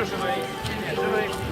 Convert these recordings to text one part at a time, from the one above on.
Proszę, no i,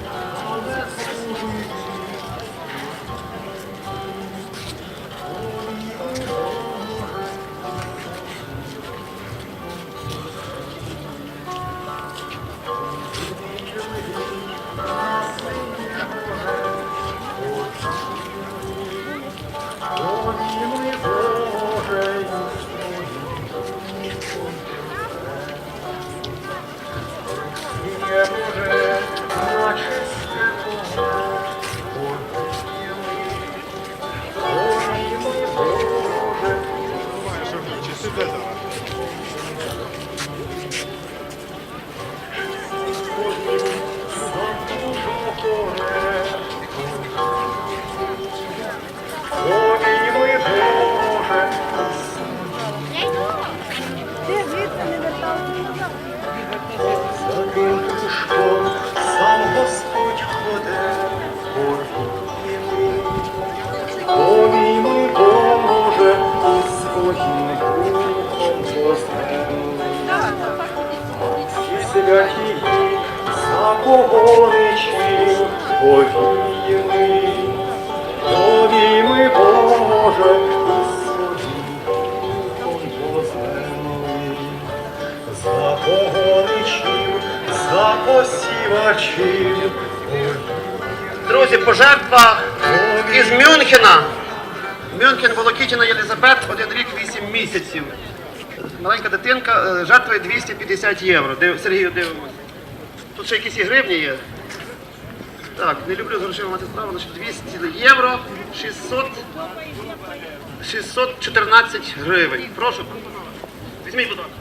запогоничів повіями. Нові ми, Боже. За погоничів, за посівачів, Друзі, пожертва із Мюнхена. Мюнхен Волокітіна Єлизабет, один рік, вісім місяців. Маленька дитинка е, жертвує 250 євро. Див, Сергію дивимося. Тут ще якісь і гривні є. Так, не люблю з грошима мати справу, значить 200 євро, 600, 614 гривень. Прошу. Візьміть, будь ласка.